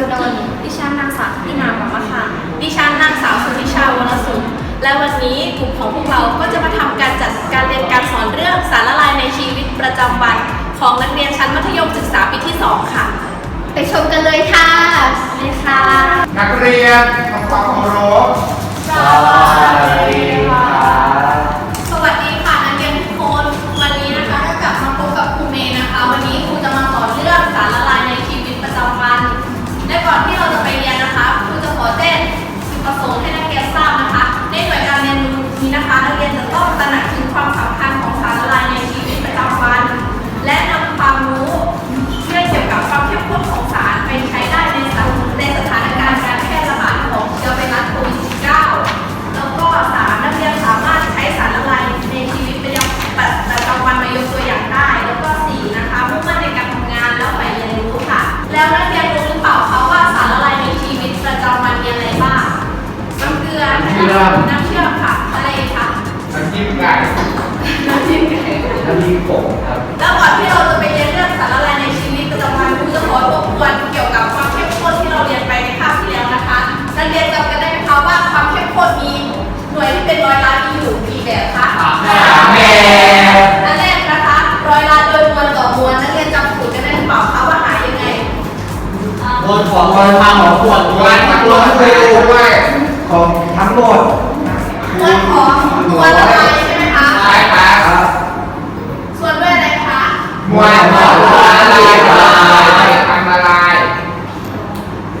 สุดนดิฉันนางสาวพินาบอกว่าค่ะ ดิฉันนางสาวสุนิชาวรสุขและวันนี้กลุ่มของพวกเราก็จะมาทำการจัดการเรียนการสอนเรื่องสารละลายในชีวิตประจำวัน ของนักเรียนชั้นมัธยมศึกษาปีที่ 2 ค่ะ ไปชมกันเลยค่ะนี่ค่ะนักเรียนทำความเคารพสวัสดีค่ะ เกินความสมควรร้านรวมคือว่าของทั้งหมดส่วนของตัวละลายใช่ไหมคะใช่ครับส่วนด้วยอะไรคะมวลของตัละลายละลายทาละลาย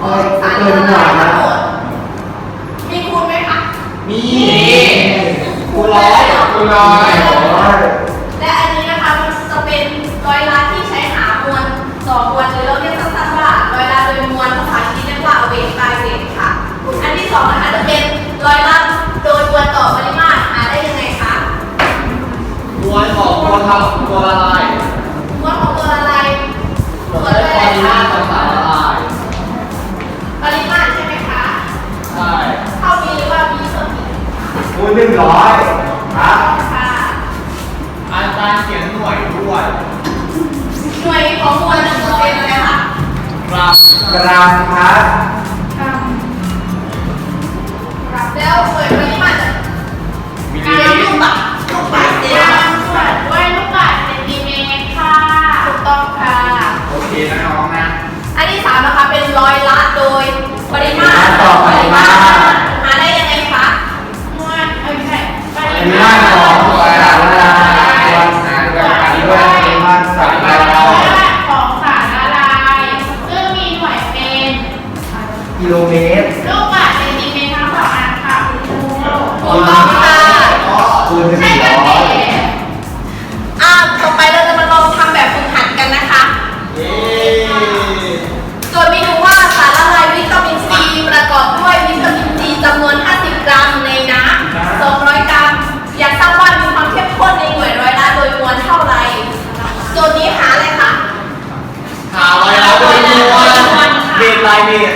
เออเกินหน่อยนะมีคูณไหมคะมีคูณร้อยคูณร้อยือหนึ่งร้อยนะค่ะอาจารย์เขียนหน่วยด้วยหน่วยของมวลหนึ่งร้อยเลยค่ะกรัมกรัมครับกรัมกรัมแวเปิดวันนี้มมิลลิลิตรลูกบาศก์ยางขวดด้วยลูกบาศก์เซนติเมตรค่ะถูกต้องค่ะ โอเคนะน้องนะ อันที่สามนะคะเป็นร้อยละโดยปริมาตรต่อปริมาตร Amen. I mean,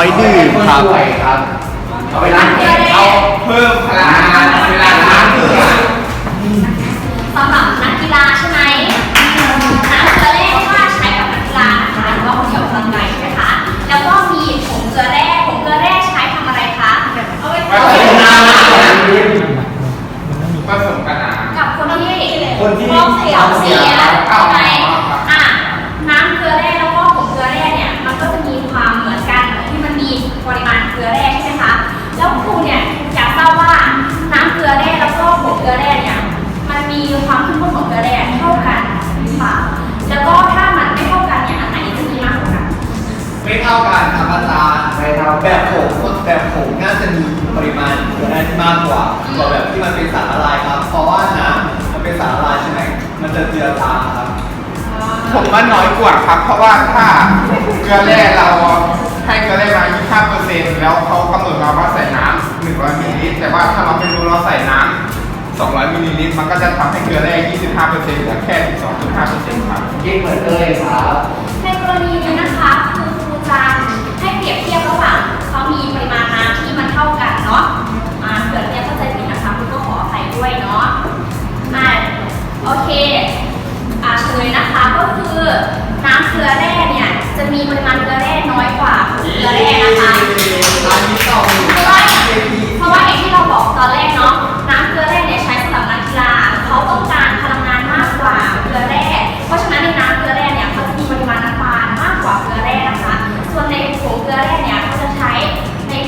ไว้ดื่มครับ เอาไปล้างเอาเพิ่มพลัง มากกว่ากวแบบที่มันเป็นสารละลายครับ เพราะว่าน้ำมันเป็นสารละลายใช่ไหมมันจะเจือจางครับ ผมว่าน้อยกว่าครับ เพราะว่าถ้าเกลือแร่เราให้เกลือแร่มา 25เปอร์เซ็นต์แล้วเขากำหนดมาว่าใส่น้ำ100มิลลิลิตรแต่ว่าถ้าเราไปดูเราใส่น้ำ200มิลลิลิตรมันก็จะทำให้เกลือแร่25เปอร์เซ็นต์เหลือแค่12.5เปอร์เซ็นต์ครับยิ่งเหมือนเลยครับในกรณีนี้นะคะคือครูจางให้เปรียบเทียบระหว่าง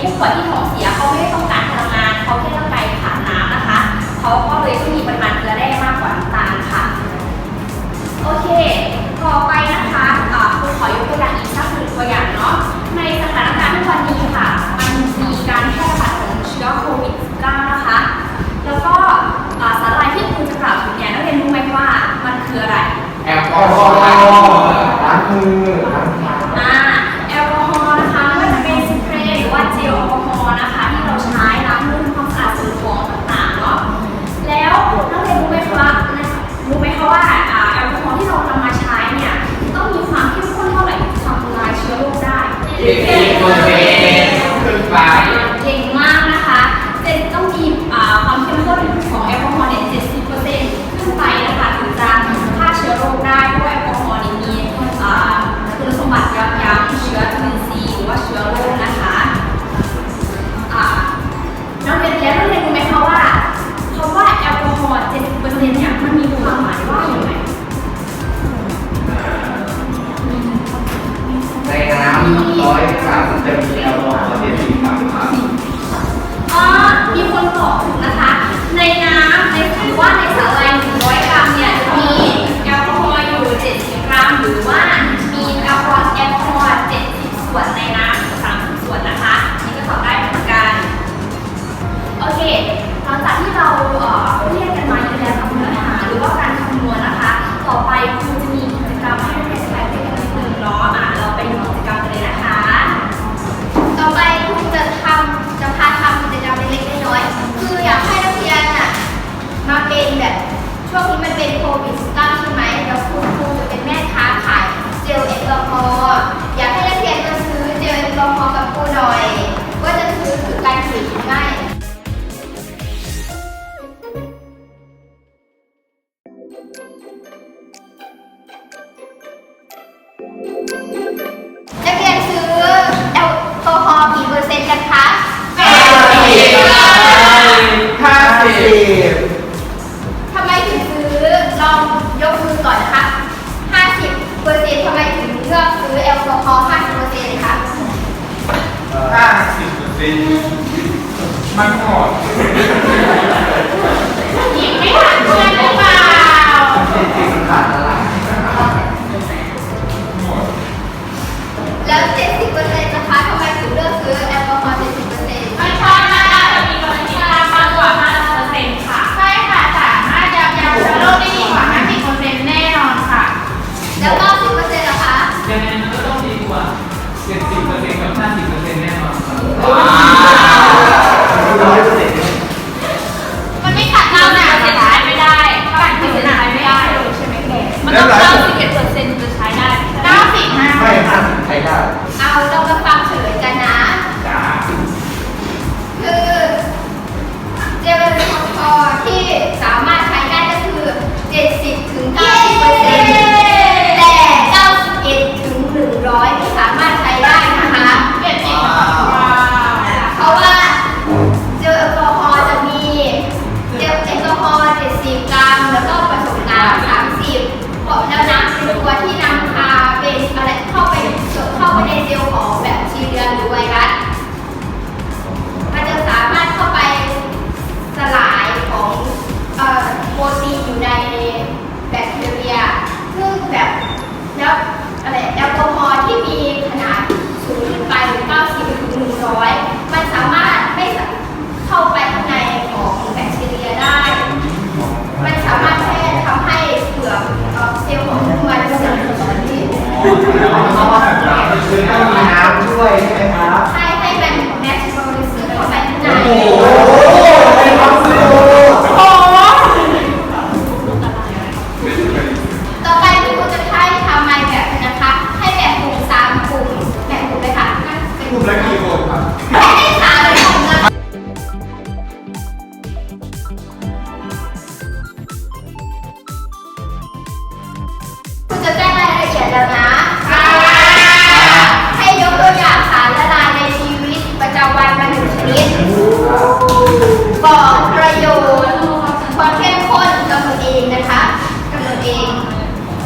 ผู้ป่วยที่ท้องเสียเขาไม่ได้ต้องการพลังงานเขาแค่ต้องการขาดน้ำนะคะเขาก็เลยต้องมีปริมาณเกลือแร่มากกว่าน้ำตาลค่ะโอเค ต่อไปนะคะคุณขอยกตัวอย่างอีกสักหนึ่งตัวอย่างเนาะในสถานการณ์ทุกวันนี้ค่ะ มันมีการแพร่ระบาดของเชื้อโควิด -19 นะคะ แล้วก็สารลายที่คุณจะกล่าวถึงเนี่ยนักเรียนรู้ไหมว่ามันคืออะไรแอลกอฮอล์ล้างมือ ลิ้นมันหอด ยิงไม่ทันเพื่อนเลย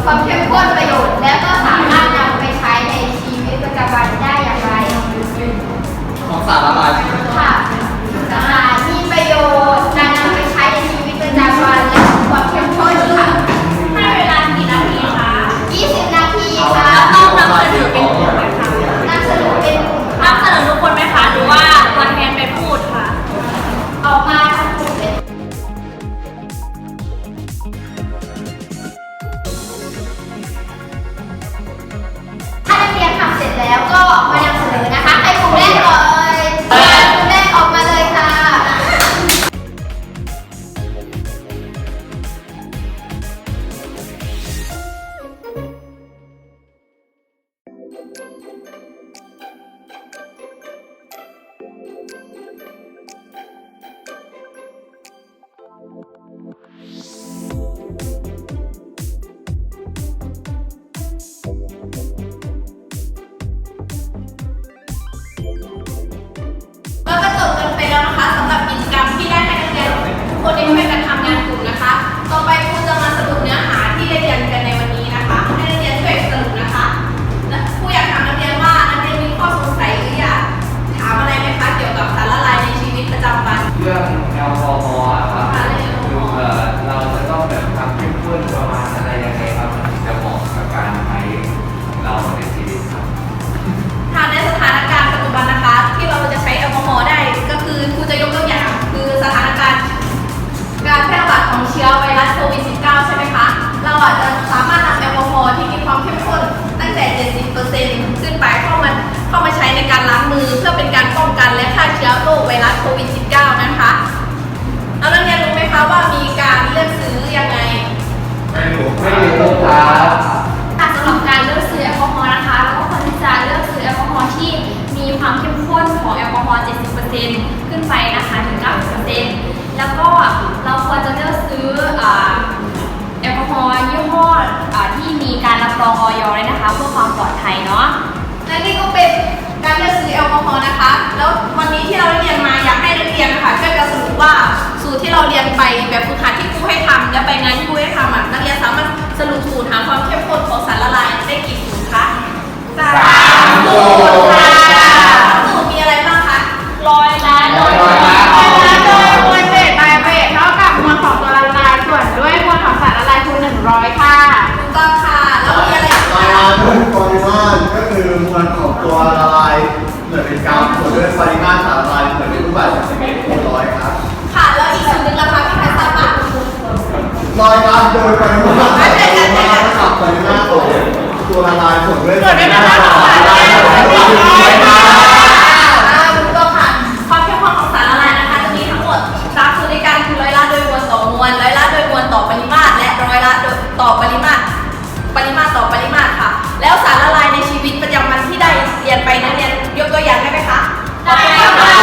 ความเข้มข้นประโยชน์ แล้วก็สามารถนำไปใช้ในชีวิตประจำวันได้อย่างไร ของสารละลาย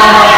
Amen.